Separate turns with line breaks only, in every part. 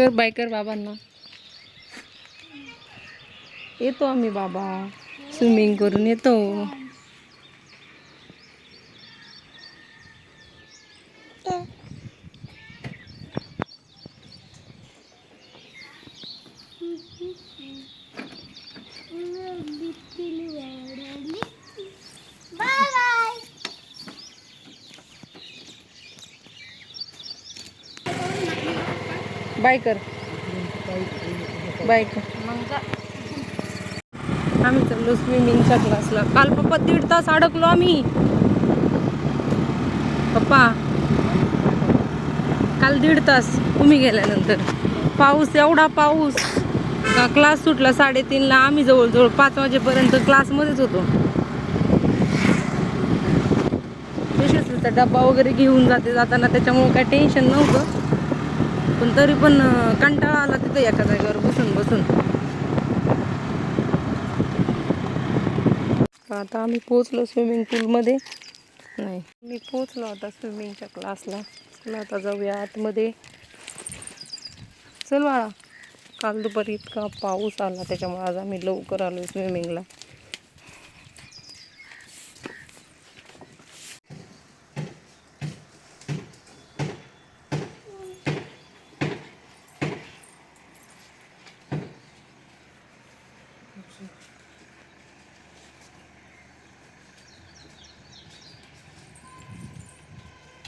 कर बाय कर बाबांना. येतो आम्ही बाबा. स्विमिंग करून येतो.
बाय
कर. बाय कर. आम्ही चाललो स्विमिंगच्या क्लासला काल पप्पा दीड तास अडकलो आम्ही. पप्पा काल दीड तास तुम्ही गेल्यानंतर. पाऊस एवढा पाऊस. का क्लास सुटला साडेतीनला आम्ही जवळजवळ पाच वाजेपर्यंत क्लासमध्येच होतो. यशस्वीचा डब्बा वगैरे घेऊन जाते जाताना त्याच्यामुळे काय टेन्शन नव्हतं. पण तरी पण कंटाळा आला तिथं एका जागेवर बसून बसून. आता आम्ही पोचलो स्विमिंग पूलमध्ये नाही. मी पोचलो आता स्विमिंगच्या क्लासला चला आता जाऊया आतमध्ये. चल बाळा. काल दुपारी इतका पाऊस आला त्याच्यामुळे आज आम्ही लवकर आलो स्विमिंगला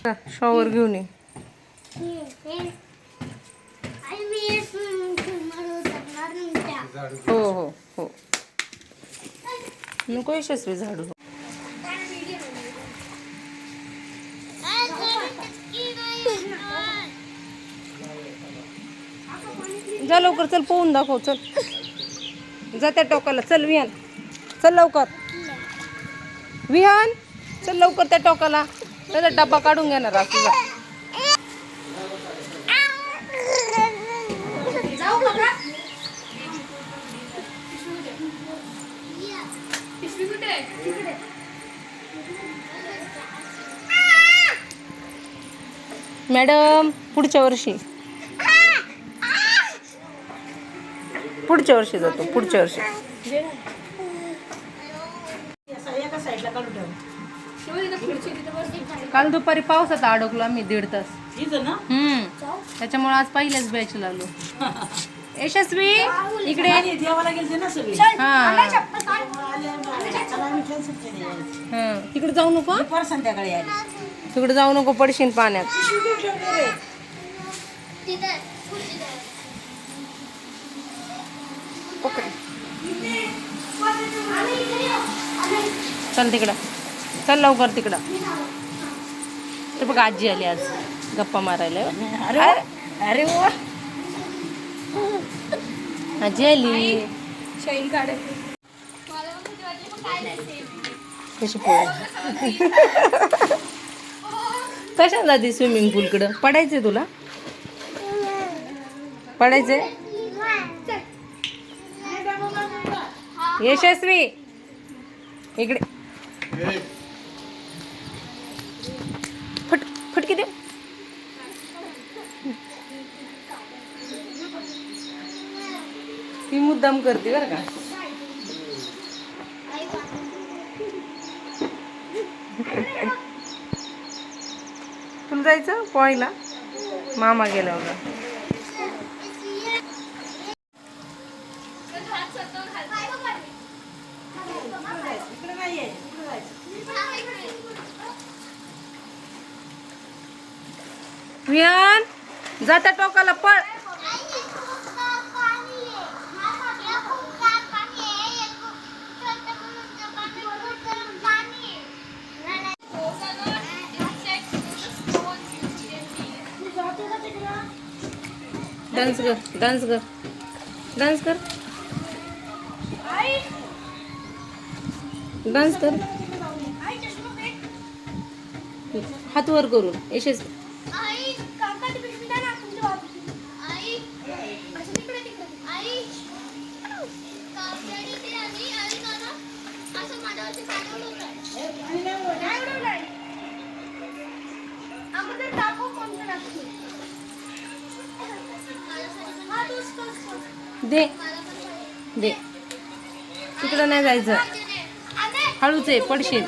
शॉवर घेऊन ये.
हो
हो हो. नको यशस्वी झाडू. जा लवकर चल पोहून दाखव चल. जा त्या टोकाला चल विहान. चल लवकर. विहान चल लवकर त्या टोकाला. त्याचा डब्बा काढून घेणार आज तुझा मॅडम पुढच्या वर्षी. पुढच्या वर्षी जातो पुढच्या वर्षी. काल दुपारी पावसात अडकलो आम्ही दीड तास. हम्म. त्याच्यामुळे आज पहिल्याच बॅच आलो. यशस्वी इकडे
देवाला गेलते ना सगळे?
हा. हा. तिकडे जाऊ नको
पर संध्याकाळी
तिकडे जाऊ नको पडशील पाण्यात. चल तिकडं. चल लवकर तिकडं. ते बघ आजी आली आज. गप्पा मारायला.
अरे वा. अरे वा.
आजी आली. कशी पोळ? कशा जाते स्विमिंग पूलकडं पडायचंय तुला? पडायचंय? यशस्वी. इकडे. मुद्दाम करते बरं का. तुला जायचं? पोहायला? मामा गेला होता. विहान जाता टोकाला पळ. डान्स कर डान्स कर. डान्स कर. डान्स कर. हात वर करून
यशस्वी.
दे. दे. तिकडं नाही जायचं. हळूच आहे पडशील.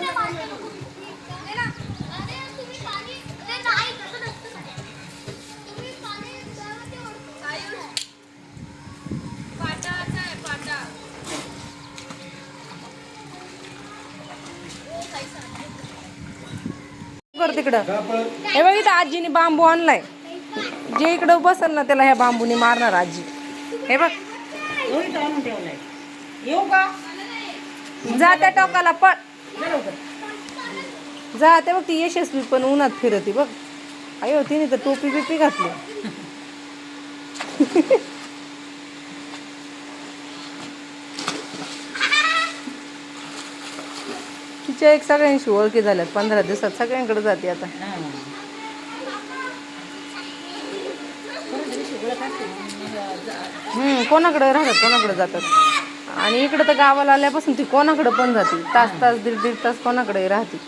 कर तिकडं. हे बघ इथं आजीने बांबू आणलाय. जे इकडं बसल ना त्याला ह्या बांबूने मारणार आजी. हे बघ
तो इथं आणून ठेवलाय येऊ का?
जा त्या टोकाला पळ.
जा
ते बघ ती यशस्वी पण उन्हात फिरती बघ. अयो तिने तर टोपी बिपी घातली. तिच्या एक सगळ्यांशी ओळखी झाल्यात पंधरा दिवसात सगळ्यांकडे जाते आता.
हा.
हम्म कोणाकडे राहतात कोणाकडे जातात? आणि इकडं तर गावाला आल्यापासून ती कोणाकडे पण जाते. तास तास दीड दीड तास कोणाकडे राहते.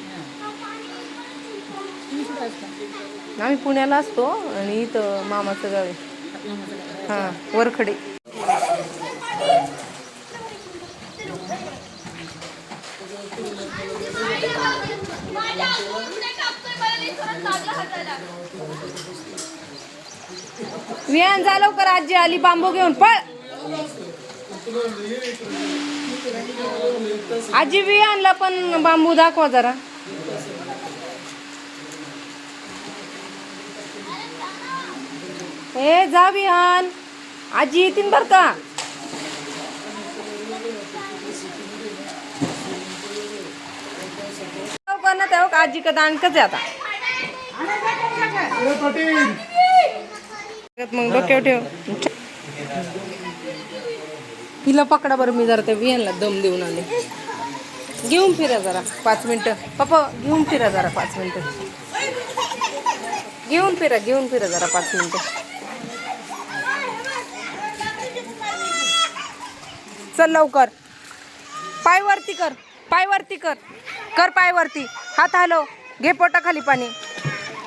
आम्ही पुण्याला असतो आणि इथं मामाचं गाव आहे. हा वरखडे. विहान जा लवकर आजी आली बांबू घेऊन. पळ! आजी विहानला पण बांबू दाखवा जरा. ए जा विहान आजी येतील बर का? आजी का दांडकच आहे आता. मग डोक्यावर ठेव. हिला पकडा बरं मी जरा त्या विहानला दम देऊन आले. घेऊन फिरा जरा पाच मिनटं. पप्पा घेऊन फिरा जरा पाच मिनटं. घेऊन फिरा घेऊन फिरा जरा पाच मिनटं. चल लवकर. पाय वरती कर पायवरती कर. कर पायवरती. हात हलव. घे पोटा खाली पाणी.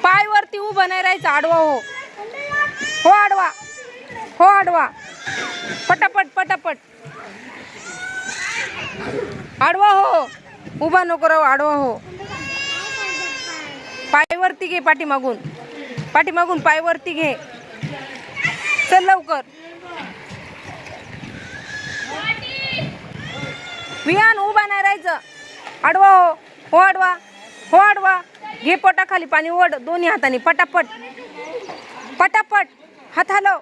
पायवरती उभं नाही राहायचं आडवा हो. हो आडवा. हो आडवा. पटापट पटापट. आडवा हो. उभा नको राहू आडवा हो. पायवरती घे पाठीमागून. पाठीमागून पायवरती घे. चल लवकर. विहान उभा नाही राहायचं. आडवा हो. हो आडवा. हो आडवा. घे पोटाखाली पाणी ओढ. दोन्ही हाताने. पटापट. पटापट. हात हलव.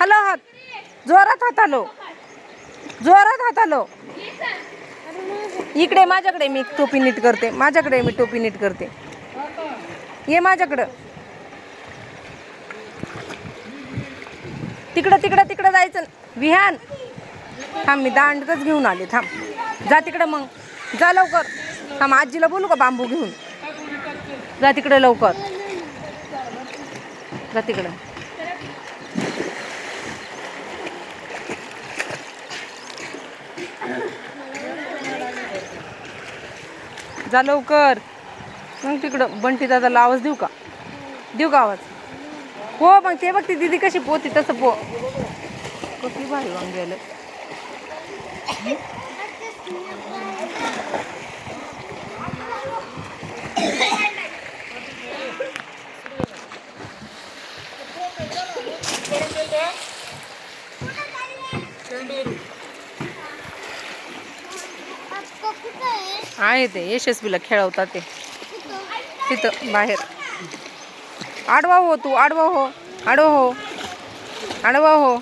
हलव हात. जोरात हात जोरात हात इकडे माझ्याकडे मी टोपी नीट करते. माझ्याकडे मी टोपी नीट करते. ये माझ्याकडं. तिकडं तिकडं तिकडं जायचं. विहान. थांब मी दांडकच घेऊन आले. थांब. जा तिकडं मग. जा लवकर. थांब आजीला बोलू का बांबू घेऊन? जा तिकडं लवकर. जा तिकडं. जा लवकर. मग तिकडं बंटी दादाला आवाज देऊ का? देऊ का आवाज? हो मग ते बघ ती दिदी कशी पोती तसं पो कसली भारी वांगी आलं आहे ते यशस्वीला खेळवतात ते. तिथं बाहेर. आडवा हो तू आडवा हो आडवा हो आडवा हो.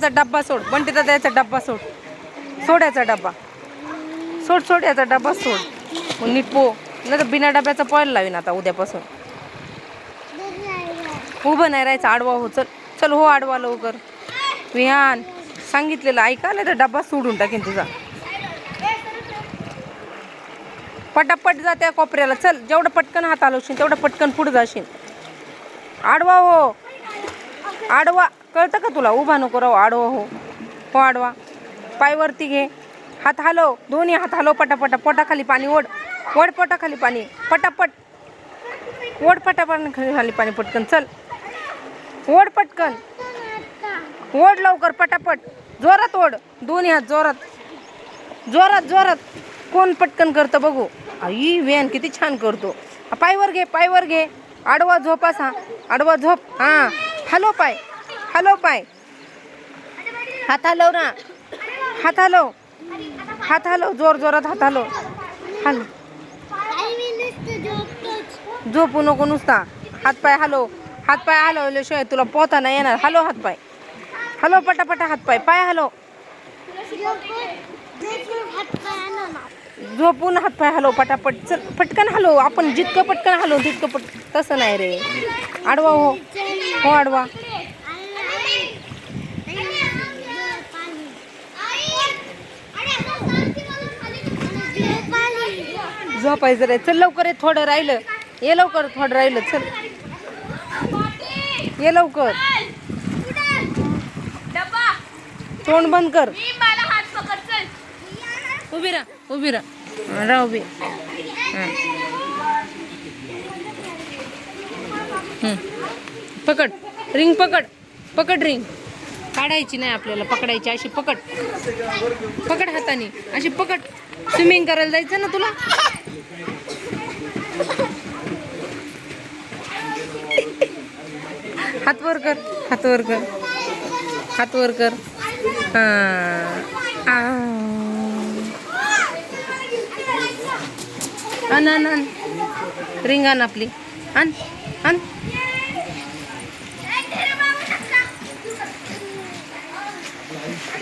त्याचा डब्बा सोड. बंटी दादा याचा डब्बा सोड. सोड याचा डब्बा. सोड सोड याचा डब्बा सोड. मग नीट पो. नाही तर बिना डब्याचा पॉईल लावीन आता उद्यापासून. उभं नाही राहायचं आडवा हो. चल चल हो आडवा लवकर. विहान सांगितलेलं ऐका नाही तर डब्बा सोडून टाकेन तुझा. पटापट जा त्या कोपऱ्याला. चल जेवढं पटकन हात आलोशील तेवढं पटकन पुढं जाशील. आडवा हो. आडवा. कळतं का तुला? उभा नको राहू आडवा हो. हो आडवा. घे. हात हलव दोन्ही हात हलव पटापटा. पोटाखाली पाणी ओढ. ओढ पोटाखाली पाणी. पटापट. ओढ पटापट खाली पाणी पटकन. चल. ओढ पटकन. ओढ लवकर पटापट. जोरात ओढ. दोन्ही हात जोरात. जोरात जोरात. कोण पटकन करतं बघू. आई व्यान किती छान करतो. पायवर घे पायवर घे. आडवा झोप असा. आडवा झोप. हां. हलो पाय. हलव पाय. हात हलव ना. हात हलव. हात हलव जोर जोरात हात हलव. हल.
आई
झोपू नको नुसता. हातपाय हलव. हातपाय हलवल्याशिवाय तुला पोहता नाही येणार. हलव हातपाय हलव पटापटा हातपाय पाय. हलव.
झोपून- झोपून हात पाय
झोपून हातपाय हलव पटापट. चल पटकन हलव. आपण जितकं पटकन हलव तितकं पट तसं नाही रे. आडवा हो. हो आडवा. झोपायचं रे. चल लवकर ये थोडं राहिलं. ये लवकर थोडं राहिलं. चल. ये लवकर. तोंड बंद कर. उभी राहा उभी राहा. उभी. पकड. रिंग पकड. पकड रिंग. काढायची नाही आपल्याला पकडायची अशी पकड. पकड हाताने. अशी पकड. स्विमिंग करायला जायचं ना तुला? हात वर कर हात वर कर. हात वर कर. हां. आ. आण रिंग आण आपली. आण आण.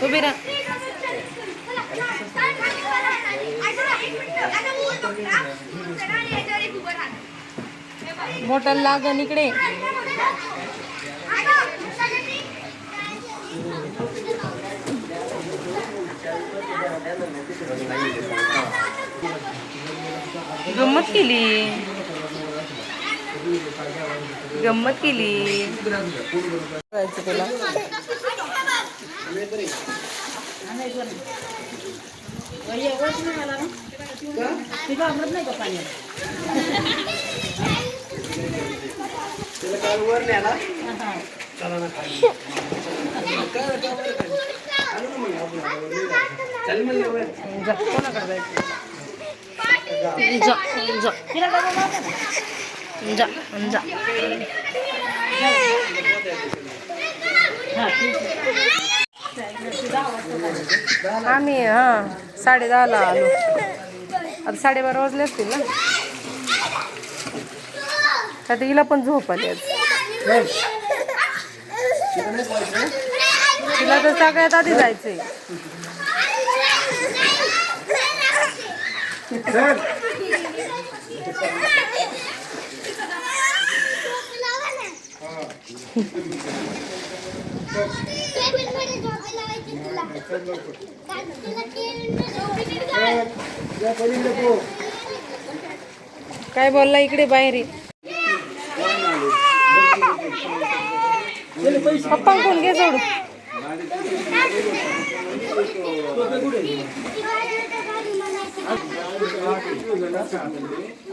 उभी राहा. बॉटल लागन इकडे. गंमत केली. गंमत केली. करायचं तुला
वय नाही
जा कोणाकडे जायचं जा जा
तिला
जा जा
हा,
आम्ही हां साडे दहाला आलो. आता साडेबारा वाजले असतील ना? आता हिला पण झोप आली आज. तिला तर सगळ्यात आधी जायचंय. काय बोलला इकडे बाहेर पप्पा कोण घे सोडू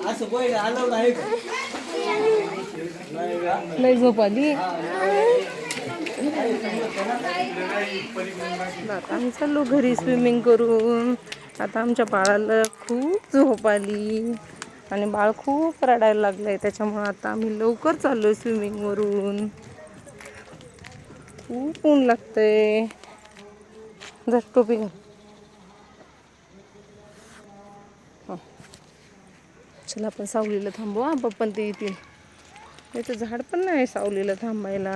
असं बोय अलाउड आहे का?
लय झोप आली. आता आम्ही चाललो घरी स्विमिंग करून. आता आमच्या बाळाला खूप झोप आली. आणि बाळ खूप रडायला लागलंय त्याच्यामुळे आता आम्ही लवकर चाललोय स्विमिंगवरून खूप ऊन लागतंय. जर टोपी घाल. हो. चला आपण सावलीला थांबू हां. पप्पन ते येतील. याचं झाड पण नाही सावलीला थांबायला.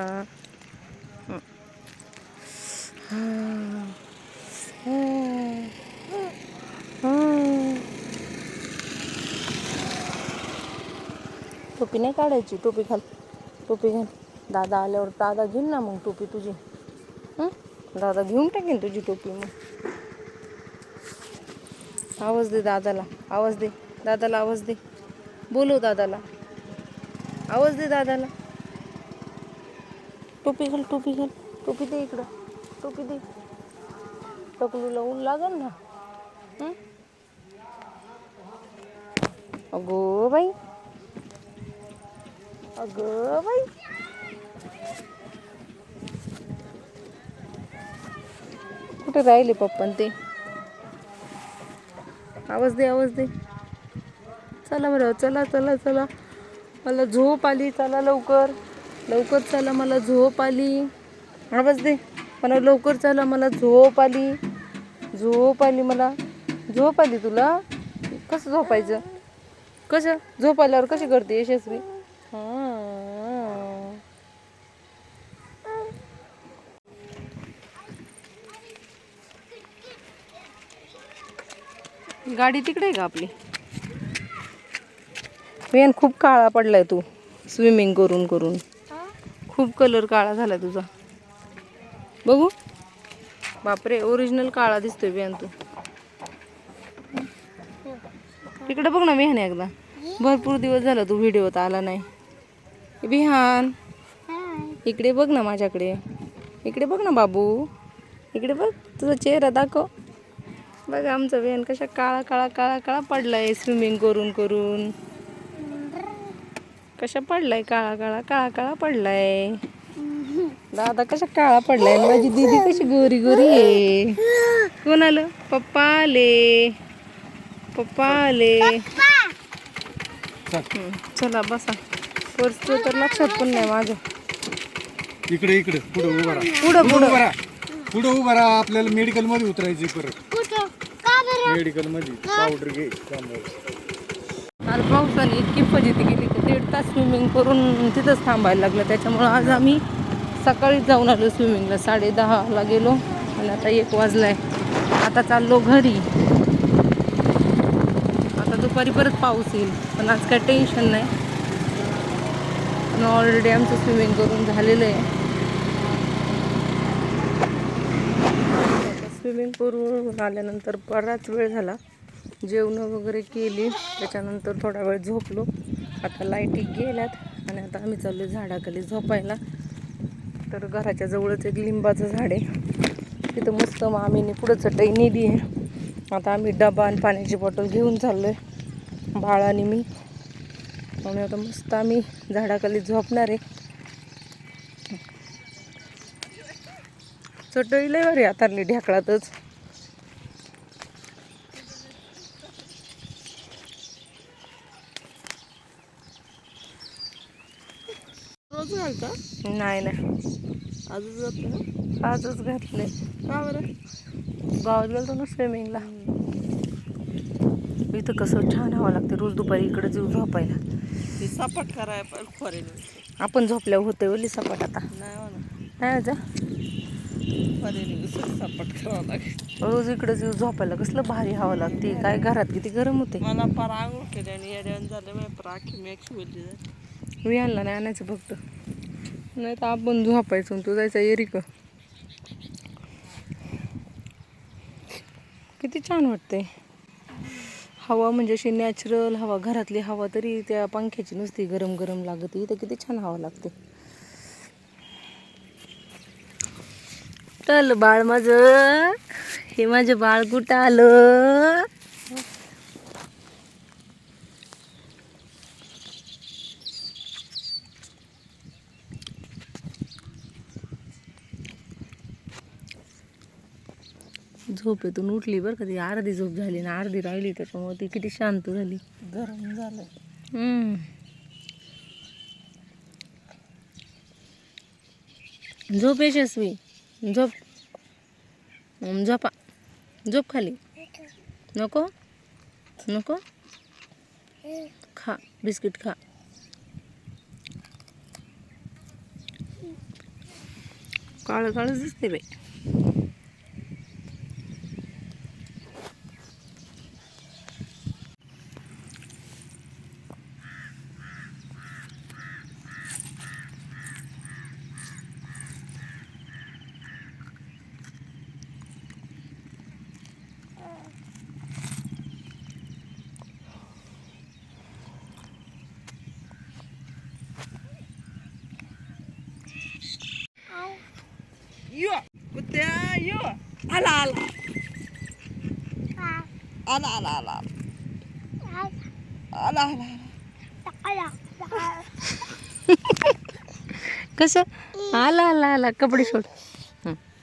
टोपी नाही काढायची टोपी घाल टोपी घाल. दादा आल्यावर दादा घेईन ना मग टोपी तुझी. दादा घेऊन टाकेन तुझी टोपी मग. आवाज दे दादाला आवाज दे दादाला आवाज दे. बोलू दादाला. आवाज दे दादाला. टोपी घाल टोपी घाल. टोपी दे इकडं. टोपी दे. टकलूला ऊन लागल ना? अगो बाई. अगं बाई. कुठे राहिले पप्पा ते? आवाज दे आवाज दे. चला बरं चला चला चला. मला झोप आली चला लवकर. लवकर चला मला झोप आली. आवाज दे. मला लवकर चला मला झोप आली. झोप आली मला. झोप आली तुला? कसं झोपायचं? कसं? झोप आल्यावर कशी करते यशस्वी? गाडी तिकडे आहे का आपली? वेन खूप काळा पडलाय तू स्विमिंग करून करून. खूप कलर काळा झाला तुझा. बघू. बापरे ओरिजिनल काळा दिसतोय वेन तू. इकडे बघ ना विहान एकदा. भरपूर दिवस झाला तू व्हिडिओत आला नाही. विहान. इकडे बघ ना माझ्याकडे. इकडे बघ ना बाबू. इकडे बघ तुझा चेहरा दाखव. बघ आमचा वेन कशा काळा काळा काळा काळा पडलाय स्विमिंग करून करून. कशा पडलाय काळा काळा काळा काळा पडलाय? दादा कशा काळा पडलाय? माझी दीदी कशी गोरी गोरी आहे. कोण आलं? पप्पा आले. पप्पा आले. चला. बसा. पर्सचं तर लक्षात पण नाही माझं.
इकडे इकडे. पुढे उभा
पुढं
पुढे
पुढं.
उभा राहा. पुढे उभा आपल्याला मेडिकलमध्ये उतरायची परत. मेडिकलमध्ये पावडर घे काल
आज पावसाने इतकी फजिती गेली की दीड तास स्विमिंग करून तिथंच थांबायला लागलं. त्याच्यामुळं आज आम्ही सकाळीच जाऊन आलो स्विमिंगला साडे दहाला गेलो आणि आता एक वाजलाय. आता चाललो घरी. आता दुपारी परत पाऊस येईल पण आज काय टेन्शन नाही. पण ऑलरेडी आमचं स्विमिंग करून झालेलं आहे. स्विमिंग आल्यानंतर बराच वेळ झाला. जेवणं वगैरे केली. त्याच्यानंतर थोडा वेळ झोपलो. आता लाईटी गेल्यात आणि आता आम्ही चाललो झाडाखाली झोपायला. तर घराच्या जवळच एक लिंबाचं झाड आहे. तिथं मस्त मामीने पुढं चटई नेली आहे. आता आम्ही डबा आणि पाण्याची बॉटल घेऊन चाललो आहे बाळ आणि मी. आणि आता मस्त आम्ही झाडाखाली झोपणार आहे. चटई लय भारी हातारली ढेकळातच.
रोज घालता?
नाही नाही.
आजच जात
आजच घातले
का बरं?
गावात गेलो ना स्विमिंगला इथं कसं छान हवं लागते. रोज दुपारी इकडे जीव झोपायला.
सपाट कराय पण फॉरेन
आपण झोपल्यावर होते ओली सपाट आता.
नाही
जा रोज इकडे जीव झोपायला कसलं भारी हवं लागते. काय घरात किती गरम होते.
मला फार आंघोळ केली आणि येड्यान झालं मी आखी मॅक्स बोलली
मी आणला नाही आणायचं फक्त. नाही तर आपण झोपायचं तू जायचा एरिक किती छान वाटते हवा म्हणजे अशी नॅचरल हवा घरातली हवा तरी त्या पंख्याची नुसती गरम गरम लागते. इथं किती छान हवा लागते. चल बाळ माझं? हे माझं बाळ कुठं आलं? झोपेतून उठली बरं का ती. अर्धी झोप झाली ना अर्धी राहिली त्याच्यामुळे ती किती शांत झाली.
गरम झालं
हम्म. झोप यशस्वी. झोप. झोपा. झोप खाली. नको. नको. खा. बिस्किट खा. काळं काळं दिसते बाई. आला आला आला आला आला आला आला कसं आला आला आला कपडे सोड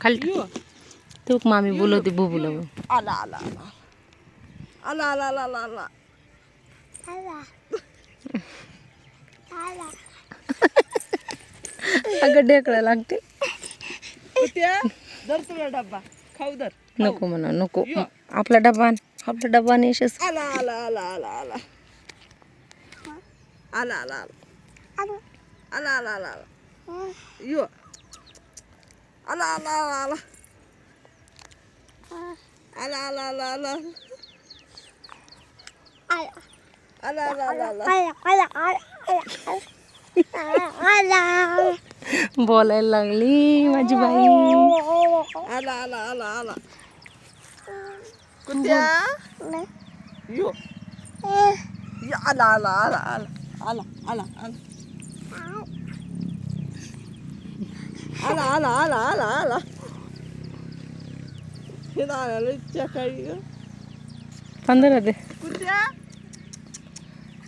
खाली टाक. तू मामी बोलवते बुबूला आला आला आला आला आला आला आला आला अगं ढेकळा लागते
तुला डब्बा
नको म्हणा नको आपला डबा. आपला डबा नेशस आला आला आला आला आला आला आला आला आला आला आला आला यो आला आला आला आला आला आला आला आला आला आला आला आला बोलायला लागली माझी बाई आला आला आला आला कुत्या यो यो, आला आला आला आला आला आला आला आला आला आला आला आला हे आला चकाळी ग पंधरा दे कुत्या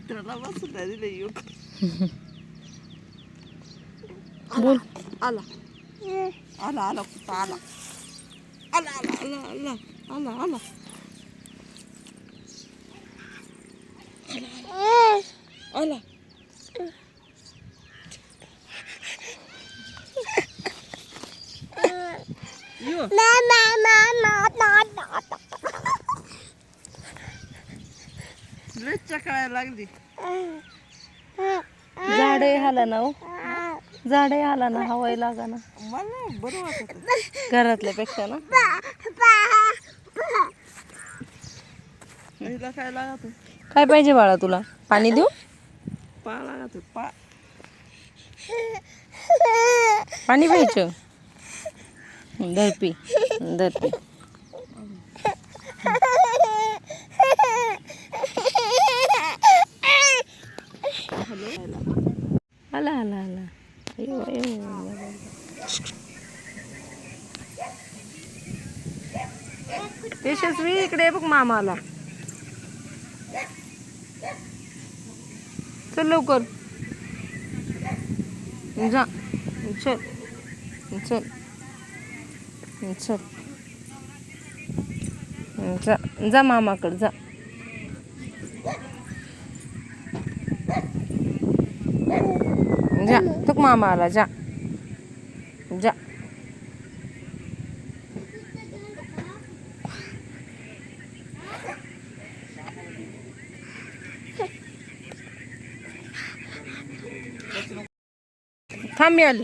त्याला बसून नाही दिले यो बोल आला आला आला कुत्ता आला आला आला आला आला आला आला आला यो लय चकळायला लागली झाडे हाला ना हो झाडे हाला ना हवाय लागा ना. मला बरं वाटत घरातल्या पेक्षा ना. हिला काय लागत काय पाहिजे बाळा तुला? पाणी देऊ? पा लागत पा. पाणी प्यायचं? धरपी धरपी. आला आला आला. यशस्वी इकडे बघ मामाला. चल लवकर. जा. चल. चल. चल. जा. जा मामाकडे जा. मामाला जा. जा. थांबेल